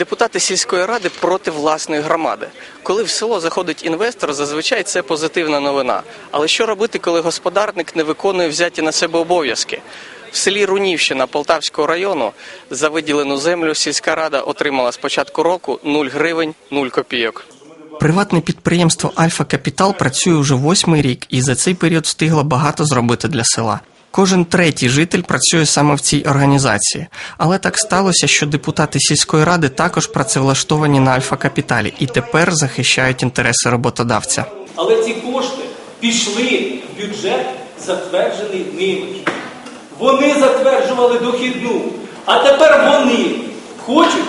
Депутати сільської ради проти власної громади. Коли в село заходить інвестор, зазвичай це позитивна новина. Але що робити, коли господарник не виконує взяті на себе обов'язки? В селі Рунівщина Полтавського району за виділену землю сільська рада отримала з початку року 0 гривень 0 копійок. Приватне підприємство Альфа Капітал працює вже восьмий рік і за цей період встигло багато зробити для села. Кожен третій житель працює саме в цій організації, але так сталося, що депутати сільської ради також працевлаштовані на Альфа Капіталі і тепер захищають інтереси роботодавця. Але ці кошти пішли в бюджет, затверджений ними. Вони затверджували дохідну, а тепер вони хочуть,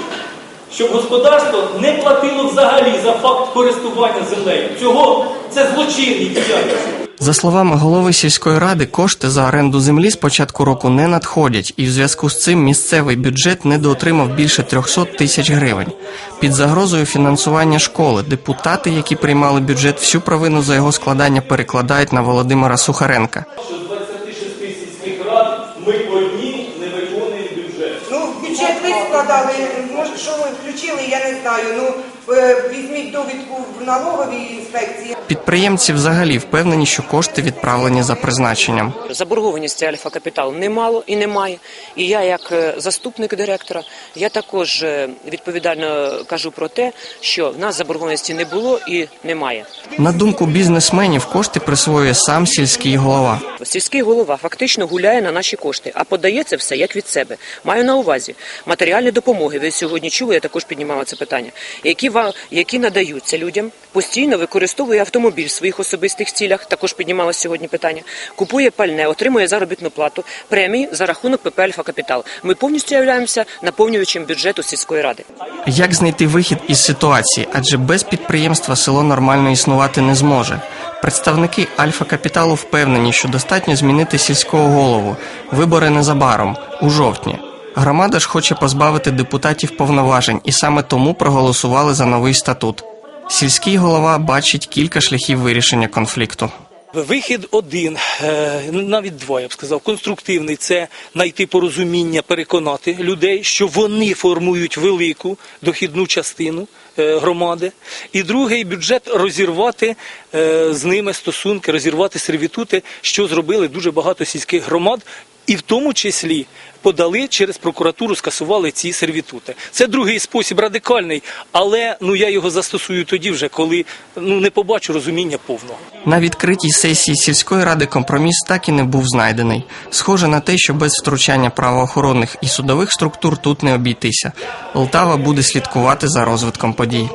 щоб господарство не платило взагалі за факт користування землею. Цього це злочинні діяльності. За словами голови сільської ради, кошти за оренду землі з початку року не надходять, і в зв'язку з цим місцевий бюджет недоотримав більше 300 тисяч гривень. Під загрозою фінансування школи депутати, які приймали бюджет, всю провину за його складання перекладають на Володимира Сухаренка. Що з 26 сільських рад ми одні бюджет складали, може, що ви включили, я не знаю. Ну, е, візьміть довідку в налоговій інспекції. Підприємці взагалі впевнені, що кошти відправлені за призначенням. Заборгованості Альфа Капітал немало і немає. І я, як е, заступник директора, я також е, відповідально кажу про те, що в нас заборгованості не було і немає. На думку бізнесменів, кошти присвоює сам сільський голова. Сільський голова фактично гуляє на наші кошти, а подає це все як від себе. Маю на увазі матеріальні допомоги. Ви сьогодні чули, я також піднімала це питання, які які надаються людям, постійно використовує автомобіль в своїх особистих цілях. Також піднімала сьогодні питання. Купує пальне, отримує заробітну плату, премії за рахунок ПП «Альфа Капітал. Ми повністю являємося наповнювачем бюджету сільської ради. Як знайти вихід із ситуації? Адже без підприємства село нормально існувати не зможе. Представники Альфа Капіталу впевнені, що достатньо змінити сільського голову. Вибори незабаром, у жовтні. Громада ж хоче позбавити депутатів повноважень і саме тому проголосували за новий статут. Сільський голова бачить кілька шляхів вирішення конфлікту. Вихід один, е, навіть два, я б сказав, конструктивний це знайти порозуміння, переконати людей, що вони формують велику дохідну частину е, громади. І другий бюджет розірвати е, з ними стосунки, розірвати сервітути, що зробили дуже багато сільських громад. І в тому числі подали через прокуратуру, скасували ці сервітути. Це другий спосіб радикальний, але ну я його застосую тоді, вже коли ну не побачу розуміння повного. На відкритій сесії сільської ради компроміс так і не був знайдений. Схоже на те, що без втручання правоохоронних і судових структур тут не обійтися. Полтава буде слідкувати за розвитком подій.